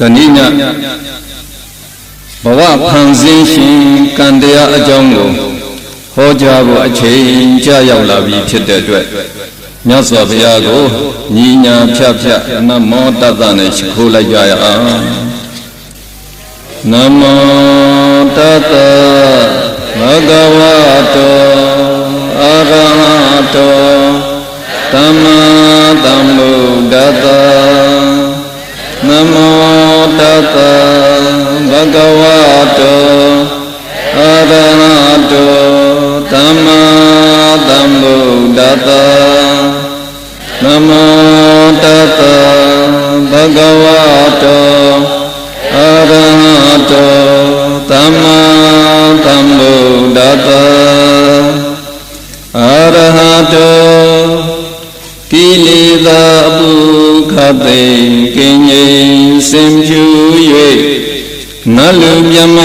ကဏိညဘဝဖန်ဆင်းရှင်ကံတရားအကြောင်းကိုဟောကြားဖို့အချိန်ကြာရောက်လာပြီဖြစ်တဲ့အတွက်မြတ်စွာဘုရားကိုညီညာဖြတ်ဖြတ်နမောတတ္တနဲ့ရှိခိုးလိုက်ကြရအောင်နမောတတ္တဘဂဝတောအရဟတောသမ္မာသမ္ဗုဒ္ဓတ္တနမော တတ္တဘဂဝတောအရဟတောသမ္မာသမ္ဗုဒ္ဓတ္တနမောတတ္တဘဂဝတောအရဟတောသမ္မာသမ္ဗုဒ္ဓတ္တအရဟတော ကိလေသာအပုခတ်သိမ်ကင်းငြိမ်စင်ဖြူ၍နတ်လူမြမ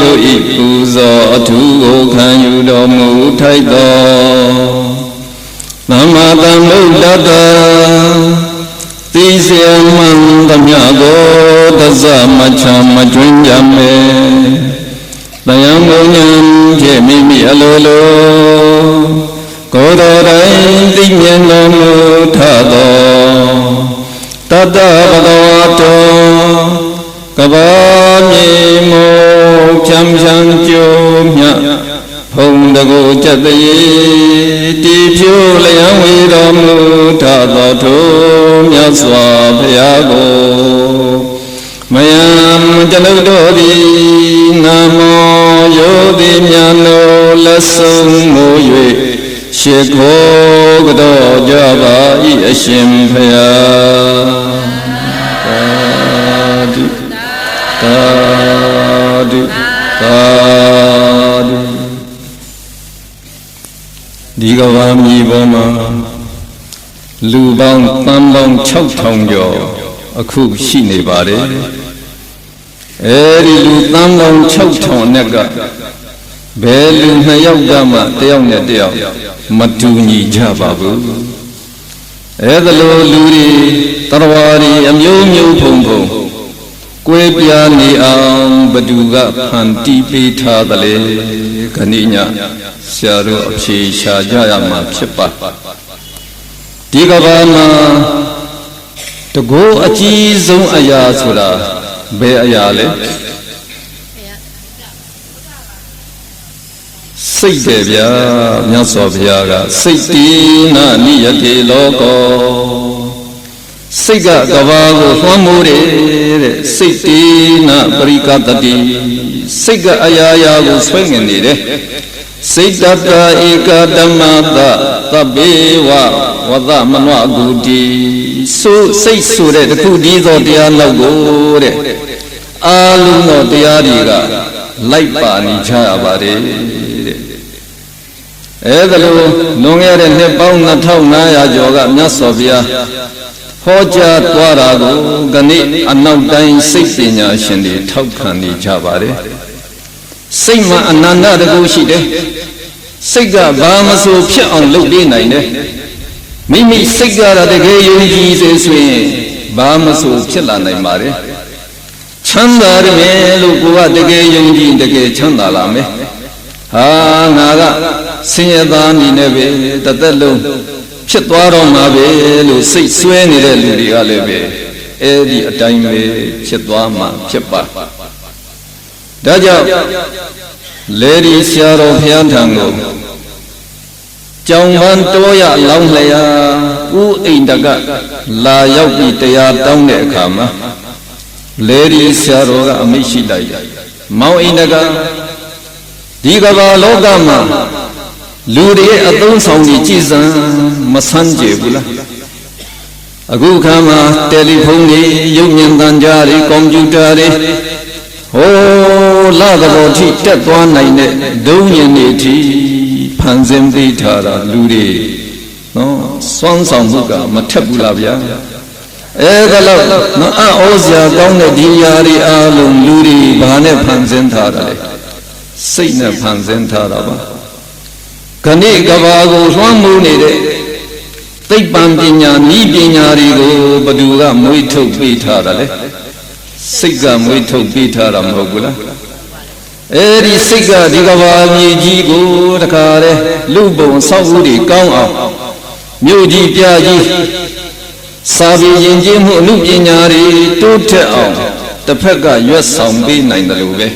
တို့ဤပူဇော်အထူးကိုခံယူတော်မူထိုက်သောသမ္မာသမ္ဗုဒ္ဓတ္တသိစေမှန်သမျှကိုတဇမချာမကျွင်းကြမေတရားမုံဉ္ဖြင့်မိမိအလိုလို ကိုယ်တော်တိုင်သိမြင်တော်မူထသောတတ္တဗဂဝတောကဘာမြေမောချမ်းချမ်းကြိုးမြတ်ဖုံတကိုကြက်တရေတီဖြိုးလျံဝေတော်မူထသောထိုမြတ်စွာဘုရားကိုမယံကျွန်ုပ်တို့သည်နာမောယောတိမြတ်တို့လက်ဆုံးမိုး၍ ရှ िख ိုးကြောကြပါ၏အရှင်ဘုရားသာဓုသာဓုသာဓုဒီကဘာမြေပေါ်မှာလူပေါင်းတန်ပေါင်း6000ကျော်အခုရှိနေပါတယ်အဲဒီလူတန်ပေါင်း6000နဲ့ကဘယ်လူနှစ်ယောက်ကမှတယောက်နဲ့တယောက် မတူညီကြပါဘူးအဲဒါလိုလူတွေတရဝါတွေအမျိုးမျိုးဖုံဖုံကွဲပြားနေအောင်ဘသူကဖန်တီးပေးထားသလဲခဏိညာဆရာတို့အဖြေရှာကြရမှာဖြစ်ပါဒီကဘာမှာတကောအကြီးဆုံးအရာဆိုတာဘယ်အရာလဲ စိတ်တယ်ဗျာမြတ်စွာဘုရားကစိတ်တိနာနိယတိလောကောစိတ်ကကဘာကိုသွမ်းမိုးတယ်တဲ့စိတ်တိနာပရိကတတိစိတ်ကအရာရာကိုဆွဲငင်နေတယ်စိတ်တတဧကဓမ္မတသဗ္ဗေဝဝဒမနဝဂုတိဆိုစိတ်ဆိုတဲ့တခုတည်းသောတရားနောက်ကိုတဲ့အာလုံးသောတရားတွေကလိုက်ပါနေကြရပါတယ် အဲဒါလိုလွန်ခဲ့တဲ့နှစ်ပေါင်း2500ကျော်ကမြတ်စွာဘုရားဟောကြားသွားတာကိုခဏိအနောက်တိုင်းစိတ်ပညာရှင်တွေထောက်ခံနေကြပါတယ်စိတ်မှာအနန္တတကူရှိတယ်စိတ်ကဘာမဆိုဖြစ်အောင်လုပ်ပေးနိုင်တယ်မိမိစိတ်ကတော့တကယ်ယုံကြည်စေဆိုရင်ဘာမဆိုဖြစ်လာနိုင်ပါတယ်ချမ်းသာရမယ်လို့ကိုကတကယ်ယုံကြည်တကယ်ချမ်းသာလာမယ်ဟာငါက ဆင်းရဲသားအနေနဲ့ပဲတသက်လုံးဖြစ်သွားတော့မှာပဲလို့စိတ်ဆွဲနေတဲ့လူတွေကလည်းပဲအဲ့ဒီအတိုင်းပဲဖြစ်သွားမှာဖြစ်ပါဒါကြောင့်လေဒီဆရာတော်ဘုရားထံကိုကြောင်ပန်းတောရလောင်းလျာဥအိန္ဒကလာရောက်ပြီးတရားတောင်းတဲ့အခါမှာလေဒီဆရာတော်ကအမိတ်ရှိလိုက်မောင်အိန္ဒကဒီကမ္ဘာလောကမှာ လူတွေရဲ့အသုံးဆောင်ကြီးကြည်စံမဆန်းကြဘူးလားအခုခါမှာတယ်လီဖုန်းတွေရုပ်မြင်သံကြားတွေကွန်ပျူတာတွေဟိုးလာသဘောထိတက်သွားနိုင်တဲ့ဒုံညင်တွေထိဖန်ဆင်းပေးထားတာလူတွေနော်စွမ်းဆောင်မှုကမထက်ဘူးလားဗျာအဲဒါလို့နော်အော်စရာကောင်းတဲ့ဒီຢာတွေအားလုံးလူတွေဘာနဲ့ဖန်ဆင်းထားတာလဲစိတ်နဲ့ဖန်ဆင်းထားတာပါ ခဏိကဘာကိုလွှမ်းမိုးနေတဲ့သိပ္ပံပညာဤပညာတွေကိုဘသူကမွေးထုတ်ပေးထားတာလဲစိတ်ကမွေးထုတ်ပေးထားတာမဟုတ်ဘူးလားအဲဒီစိတ်ကဒီကဘာမြေကြီးကိုတခါလေလူပုံဆောက်ဦးတွေကောင်းအောင်မြို့ကြီးပြကြီးစာပေယဉ်ကျေးမှုအမှုပညာတွေတိုးတက်အောင်တစ်ဖက်ကရွတ်ဆောင်ပေးနိုင်တယ်လို့ပဲ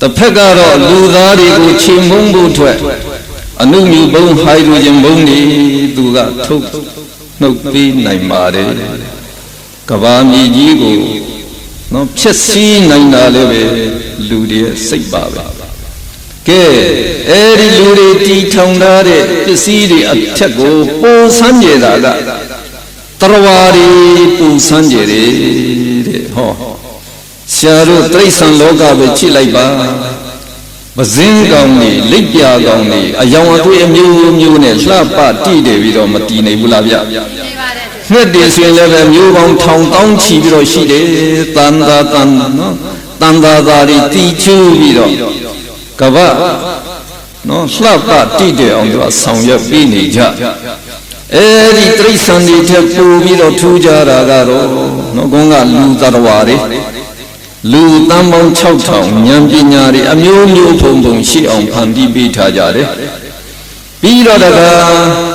တစ်ဖက်ကတော့လူသားတွေကိုချိန်မုံဖို့အတွက် အနုမြူဘုံဟိုက်ဒရိုဂျင်ဘုံတွေသူကထုတ်နှုတ်ပေးနိုင်ပါတယ်ကဘာမြေကြီးကိုနော်ဖြစ်စည်းနိုင်တာလည်းပဲလူတွေရဲ့စိတ်ပါပဲကဲအဲ့ဒီလူတွေတီထောင်ထားတဲ့ပစ္စည်းတွေအထက်ကိုပုံဆန်းကြတာကတရဝါတွေပုံဆန်းကြတယ်တဲ့ဟောဆရာတို့တိရစ္ဆာန်လောကပဲကြည့်လိုက်ပါ ပဇင်းကောင်နေလိပ်ပြကောင်နေအယောင်အသွေးအမျိုးမျိုးနဲ့လှပတိတယ်ပြီးတော့မတည်နိုင်ဘူးလားဗျနေပါတယ်ငှက်တယ်ဆိုရင်လည်းပဲမျိုးပေါင်းထောင်တောင်းချီပြီးတော့ရှိတယ်တန်သာတန်နော်တန်သာသာတွေတီချူးပြီးတော့ကပ္ပနော်လှပတိတယ်အောင်သူကဆောင်ရွက်ပြီးနေကြအဲဒီတိရစ္ဆာန်တွေထက်ပိုပြီးတော့ထူးကြတာကတော့နော်ကောင်းကလူသတ္တဝါတွေ လူတန်းပေါင်း6000ဉာဏ်ပညာတွေအမျိုးမျိုးဖုံဖုံရှိအောင်ဖန်တီးပေးထားကြတယ်ပြီးတော့တကား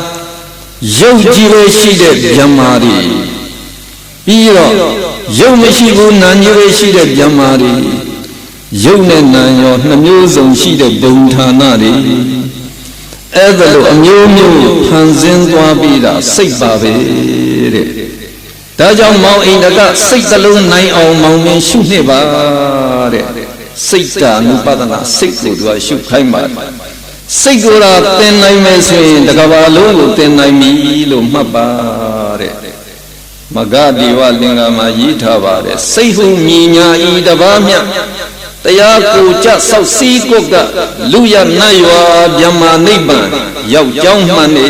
ရုပ်ကြည်ပဲရှိတဲ့ဗျမ္မာတွေပြီးတော့ရုပ်မရှိဘူးနာမ်ကြီးပဲရှိတဲ့ဗျမ္မာတွေရုပ်နဲ့နာမ်ရောနှမျိုးစုံရှိတဲ့ဘုံဌာနတွေအဲ့ဒါလိုအမျိုးမျိုးဖန်ဆင်းသွားပြီးတာစိတ်ပါပဲတဲ့ ဒါကြောင့်မောင်အိန္ဒကစိတ်တလုံးနိုင်အောင်မောင်မင်းရှုနှစ်ပါတဲ့စိတ်ကအနုပဒနာစိတ်ကိုသူကရှုခိုင်းပါတယ်စိတ်ကိုယ်တော်သင်နိုင်မယ်ဆိုရင်တကဘာလုံးကိုသင်နိုင်ပြီလို့မှတ်ပါတဲ့မဂတိဝလင်္ကာမှာရေးထားပါတယ်စိတ်ဟုမြညာဤတပါးမြတရားကိုကြဆောက်စည်းကုတ်ကလူရနတ်ရွာမြမနိဗ္ဗာန်ရောက်ကြောင်းမှန်နေ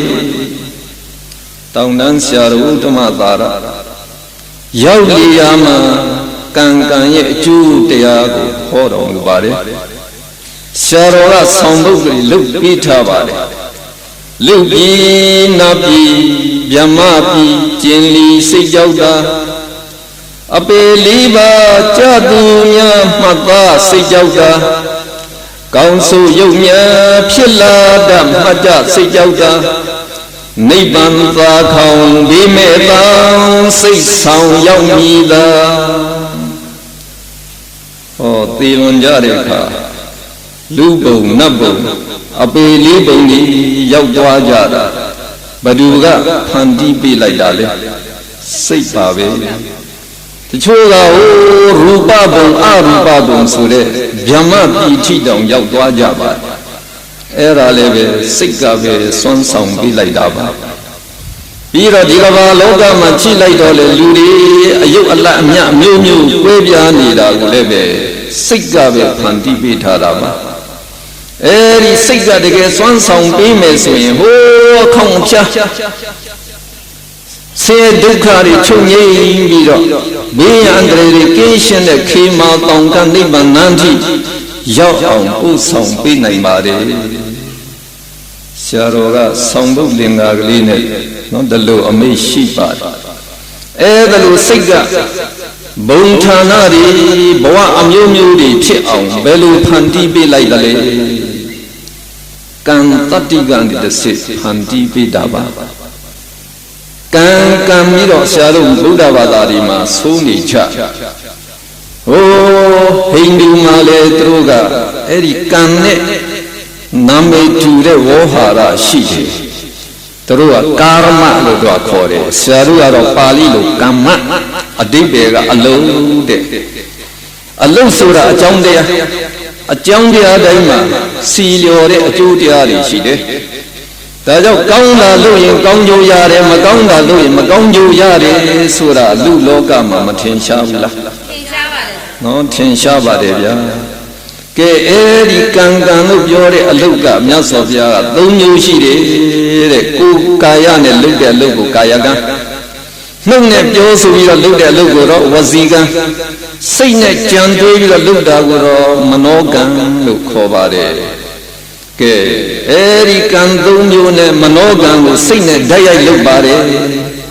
တောင်တန်းဆရာတော်ဓမ္မသာရ ရောက်လျာမှာကံကံရဲ့အကျိုးတရားကိုဟောတော်မူပါတယ်ဆရာတော်ကဆောင်ပုဒ်ကလေးလုတ်ပေးထားပါတယ်လုတ်ပြီးနတ်ပြည်မြမပြည်ကျင်လီစိတ်ကြောက်တာအပေလေးပါကြသူများမှတ်သားစိတ်ကြောက်တာကောင်းဆိုရုပ်များဖြစ်လာတတ်မှတ်ကြစိတ်ကြောက်တာ နိဗ္ဗာန်သာခေါင်ဒီမဲ့တန်စိတ်ဆောင်ရောက်မည်သာဟောသေလွန်ကြတဲ့အခါလူပုံနတ်ပုံအပေလေးပုံကြီးရောက်သွားကြတာဘသူကဖန်တီးပေးလိုက်တာလေစိတ်ပါပဲတချို့ကဟိုရူပဘုံအရူပဘုံဆိုတဲ့ဗြဟ္မပိဋိတောင်ရောက်သွားကြပါ အဲ့ဒါလည်းပဲစိတ်ကပဲစွန့်ဆောင်ပေးလိုက်တာပါပြီးတော့ဒီကမ္ဘာလောကမှာချိလိုက်တော့လေလူတွေအယုတ်အလတ်အမြတ်အမျိုးမျိုးကွဲပြားနေတာကိုလည်းပဲစိတ်ကပဲဖန်တီးပေးထားတာပါအဲဒီစိတ်ကတကယ်စွမ်းဆောင်ပေးမယ်ဆိုရင်ဟိုးအခေါင်ဖြာဆေဒုက္ခတွေချုပ်ငြိမ်းပြီးတော့ဘေးရန်အန္တရာယ်တွေကင်းရှင်းတဲ့ခေမာတောင်ကနိဗ္ဗာန်နန်းထိ ရောက်အောင်ပို့ဆောင်ပေးနိုင်ပါတယ်ဆရာတော်ကဆောင်ပုတ်လင်္ကာကလေးနဲ့နော်ဒီလိုအမိတ်ရှိပါတယ်အဲဒါလိုစိတ်ကဘုံဌာနတွေဘဝအမျိုးမျိုးတွေဖြစ်အောင်ဘယ်လိုဖန်တီးပေးလိုက်တယ်လဲကံတတ္တိကံတစ်စစ်ဖန်တီးပေးတာပါကံကံပြီးတော့ဆရာတို့ဗုဒ္ဓဘာသာတွေမှာသုံးနေချ ဟိုဟိန္ဒူမှာလည်းသူတို့ကအဲ့ဒီကံနဲ့နာမည်တူတဲ့ဝေါဟာရရှိတယ်သူတို့ကကာရမလို့တော့ခေါ်တယ်ဆရာတို့ကတော့ပါဠိလိုကမ္မအတိပ္ပယ်ကအလုံးတဲ့အလုံးဆိုတာအကြောင်းတရားအကြောင်းတရားတိုင်းမှာစီလျော်တဲ့အကျိုးတရားတွေရှိတယ်ဒါကြောင့်ကောင်းတာလို့ရင်ကောင်းကျိုးရတယ်မကောင်းတာလို့ရင်မကောင်းကျိုးရတယ်ဆိုတာလူလောကမှာမထင်ရှားဘူးလားထင်ရှားပါတယ် နော်ထင်ရှားပါတယ်ဗျာကဲအဲဒီကံကံလို့ပြောတဲ့အလုတ်ကမြတ်စွာဘုရားက၃မျိုးရှိတယ်တဲ့ကိုယ်ကာယနဲ့လုပ်တဲ့အလုပ်ကိုကာယကံနှုတ်နဲ့ပြောဆိုပြီးတော့လုပ်တဲ့အလုပ်ကိုတော့ဝစီကံစိတ်နဲ့ကြံတွေးပြီးတော့လုပ်တာကိုတော့မနောကံလို့ခေါ်ပါတယ်ကဲအဲဒီကံ၃မျိုးနဲ့မနောကံကိုစိတ်နဲ့ဓာတ်ရိုက်လုပ်ပါတယ်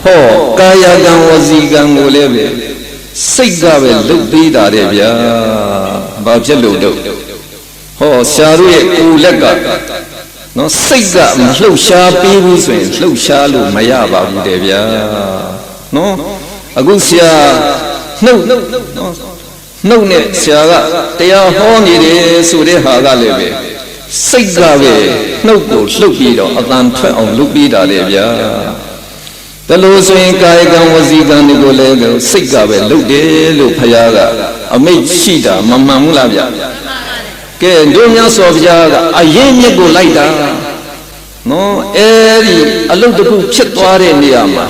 ဟောကာယကံဝစီကံကိုလည်းပဲ စိတ်ကပဲလုတ်သေးတာတဲ့ဗျာဘာဖြစ်လို့တော့ဟောဆရာတို့ရဲ့ကိုယ်လက်ကနော်စိတ်ကမလှုပ်ရှားပေးဘူးဆိုရင်လှုပ်ရှားလို့မရပါဘူးတဲ့ဗျာနော်အခုဆရာနှုတ်နော်နှုတ်နဲ့ဆရာကတရားဟောနေတယ်ဆိုတဲ့ဟာကလည်းပဲစိတ်ကပဲနှုတ်ကိုလှုပ်ပြီးတော့အတန်ထွက်အောင်လုပ်ပြီးတာလေဗျာ ဒါလို့ဆိုရင်ကာယကံဝစီကံတွေကိုလည်းစိတ်ကပဲလှုပ်တယ်လို့ဖခင်ကအမိတ်ရှိတာမမှန်ဘူးလားဗျာကဲတို့များစော်ဘုရားကအရင်မြစ်ကိုလိုက်တာနော်အဲဒီအလုတ်တစ်ခုဖြစ်သွားတဲ့နေရာမှာ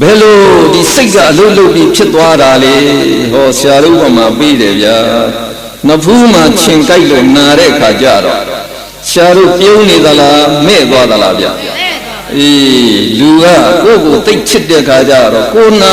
ဘယ်လိုဒီစိတ်ကအလုတ်လုတ်ပြီးဖြစ်သွားတာလေဟောဆရာတို့ကမှပြီးတယ်ဗျာနဖူးမှာခြင်ကြိုက်လို့နာတဲ့ခါကျတော့ဆရာတို့ပြုံးနေသလားမဲ့သွားသလားဗျာတဲ့တော့ အေးလူကကိုယ့်ကိုသိတ်ချစ်တဲ့ခါကျတော့ကိုယ်နာ